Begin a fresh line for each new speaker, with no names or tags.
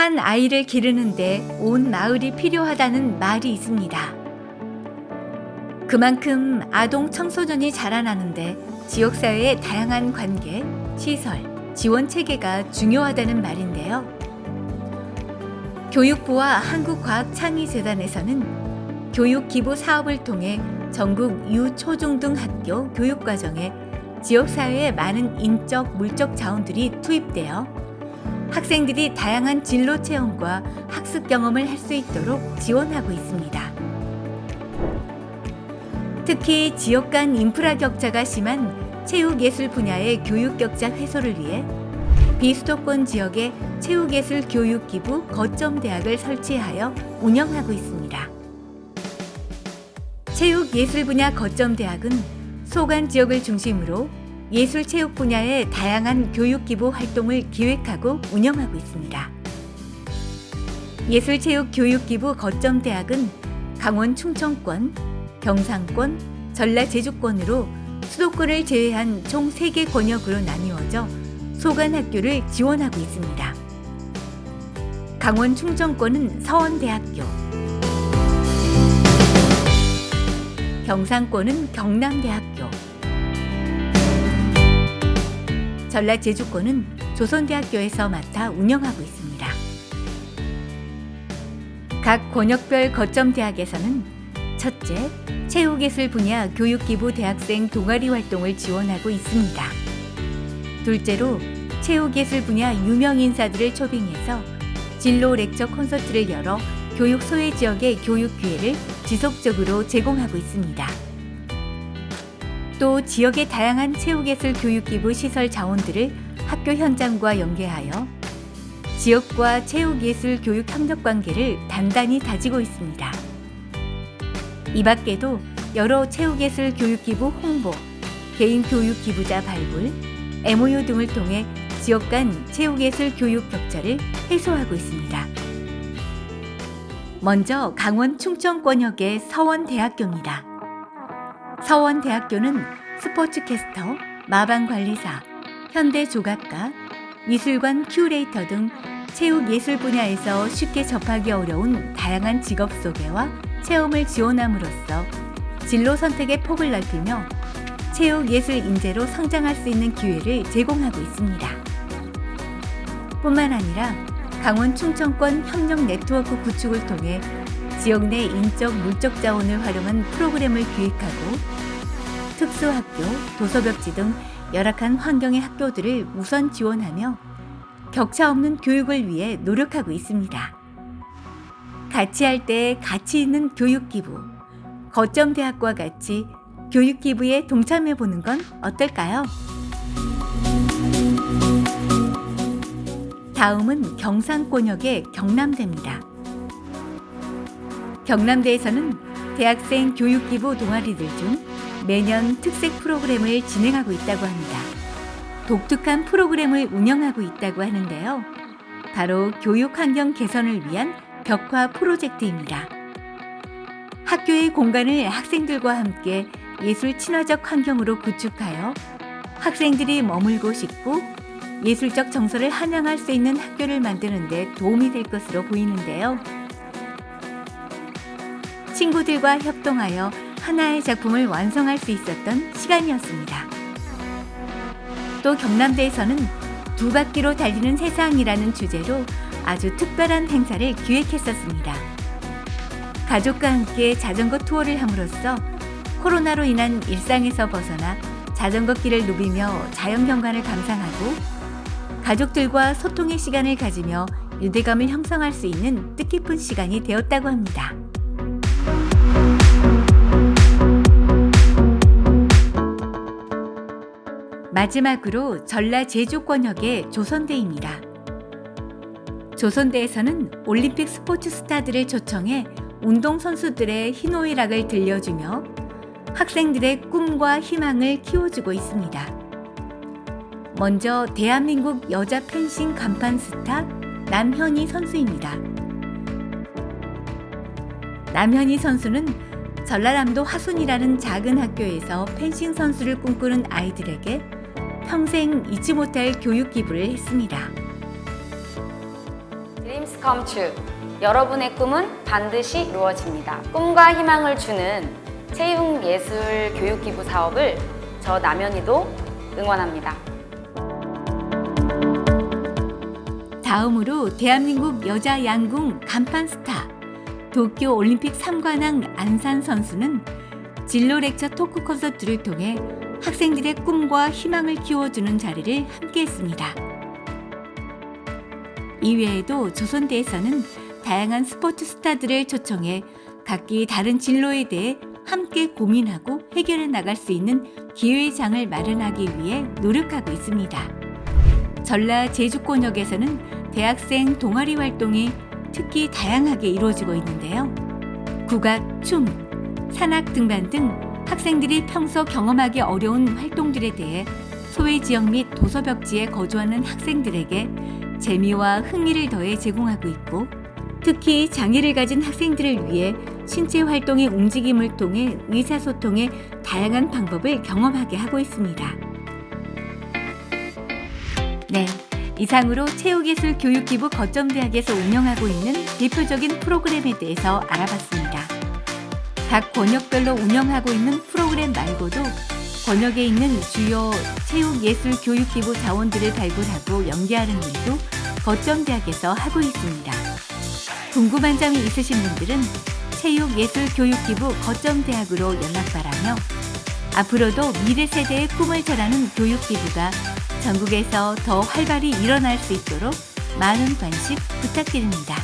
한 아이를 기르는데 온 마을이 필요하다는 말이 있습니다. 그만큼 아동 청소년이 자라나는데 지역사회의 다양한 관계, 시설, 지원 체계가 중요하다는 말인데요. 교육부와 한국과학창의재단에서는 교육 기부 사업을 통해 전국 유초중등 학교 교육 과정에 지역사회의 많은 인적, 물적 자원들이 투입되어 학생들이 다양한 진로 체험과 학습 경험을 할 수 있도록 지원하고 있습니다. 특히 지역 간 인프라 격차가 심한 체육예술 분야의 교육 격차 해소를 위해 비수도권 지역에 체육예술 교육 기부 거점 대학을 설치하여 운영하고 있습니다. 체육예술 분야 거점 대학은 소관 지역을 중심으로 예술 체육 분야의 다양한 교육 기부 활동을 기획하고 운영하고 있습니다. 예술 체육 교육 기부 거점 대학은 강원 충청권, 경상권, 전라 제주권으로 수도권을 제외한 총 3개 권역으로 나뉘어져 소관 학교를 지원하고 있습니다. 강원 충청권은 서원대학교, 경상권은 경남대학교, 전라 제주권은 조선대학교에서 맡아 운영하고 있습니다. 각 권역별 거점 대학에서는 첫째, 체육예술 분야 교육기부 대학생 동아리 활동을 지원하고 있습니다. 둘째로 체육예술 분야 유명 인사들을 초빙해서 진로 렉처 콘서트를 열어 교육 소외 지역의 교육 기회를 지속적으로 제공하고 있습니다. 또 지역의 다양한 체육예술 교육기부 시설 자원들을 학교 현장과 연계하여 지역과 체육예술 교육 협력 관계를 단단히 다지고 있습니다. 이 밖에도 여러 체육예술 교육기부 홍보, 개인 교육기부자 발굴, MOU 등을 통해 지역 간 체육예술 교육 격차를 해소하고 있습니다. 먼저 강원 충청권역의 서원대학교입니다. 서원대학교는 스포츠 캐스터, 마방관리사, 현대조각가, 미술관 큐레이터 등 체육 예술 분야에서 쉽게 접하기 어려운 다양한 직업 소개와 체험을 지원함으로써 진로 선택의 폭을 넓히며 체육 예술 인재로 성장할 수 있는 기회를 제공하고 있습니다. 뿐만 아니라 강원 충청권 협력 네트워크 구축을 통해 지역 내 인적 물적 자원을 활용한 프로그램을 기획하고 특수학교, 도서벽지 등 열악한 환경의 학교들을 우선 지원하며 격차 없는 교육을 위해 노력하고 있습니다. 같이 할 때 가치 있는 교육 기부, 거점 대학과 같이 교육 기부에 동참해 보는 건 어떨까요? 다음은 경상권역의 경남대입니다. 경남대에서는 대학생 교육기부 동아리들 중 매년 특색 프로그램을 진행하고 있다고 합니다. 독특한 프로그램을 운영하고 있다고 하는데요. 바로 교육 환경 개선을 위한 벽화 프로젝트입니다. 학교의 공간을 학생들과 함께 예술 친화적 환경으로 구축하여 학생들이 머물고 싶고 예술적 정서를 한양할 수 있는 학교를 만드는 데 도움이 될 것으로 보이는데요. 친구들과 협동하여 하나의 작품을 완성할 수 있었던 시간이었습니다. 또 경남대에서는 두 바퀴로 달리는 세상이라는 주제로 아주 특별한 행사를 기획했었습니다. 가족과 함께 자전거 투어를 함으로써 코로나로 인한 일상에서 벗어나 자전거 길을 누비며 자연 경관을 감상하고 가족들과 소통의 시간을 가지며 유대감을 형성할 수 있는 뜻깊은 시간이 되었다고 합니다. 마지막으로 전라 제주 권역의 조선대입니다. 조선대에서는 올림픽 스포츠 스타들을 초청해 운동선수들의 희노애락을 들려주며 학생들의 꿈과 희망을 키워주고 있습니다. 먼저 대한민국 여자 펜싱 간판 스타 남현희 선수입니다. 남현희 선수는 전라남도 하순이라는 작은 학교에서 펜싱 선수를 꿈꾸는 아이들에게 평생 잊지 못할 교육 기부를 했습니다.
Dreams come true. 여러분의 꿈은 반드시 이루어집니다. 꿈과 희망을 주는 체육 예술 교육 기부 사업을 저 남현이도 응원합니다.
다음으로 대한민국 여자 양궁 간판 스타 도쿄 올림픽 3관왕 안산 선수는 진로 렉처 토크 콘서트를 통해 학생들의 꿈과 희망을 키워주는 자리를 함께했습니다. 이외에도 조선대에서는 다양한 스포츠 스타들을 초청해 각기 다른 진로에 대해 함께 고민하고 해결해 나갈 수 있는 기회장을 마련하기 위해 노력하고 있습니다. 전라 제주권역에서는 대학생 동아리 활동이 특히 다양하게 이루어지고 있는데요. 국악, 춤, 산악 등반 등 학생들이 평소 경험하기 어려운 활동들에 대해 소외 지역 및 도서 벽지에 거주하는 학생들에게 재미와 흥미를 더해 제공하고 있고 특히 장애를 가진 학생들을 위해 신체 활동의 움직임을 통해 의사소통의 다양한 방법을 경험하게 하고 있습니다. 네. 이상으로 체육예술 교육기부 거점대학에서 운영하고 있는 대표적인 프로그램에 대해서 알아봤습니다. 각 권역별로 운영하고 있는 프로그램 말고도 권역에 있는 주요 체육예술교육기부 자원들을 발굴하고 연계하는 일도 거점대학에서 하고 있습니다. 궁금한 점이 있으신 분들은 체육예술교육기부 거점대학으로 연락 바라며 앞으로도 미래 세대의 꿈을 자라는 교육기부가 전국에서 더 활발히 일어날 수 있도록 많은 관심 부탁드립니다.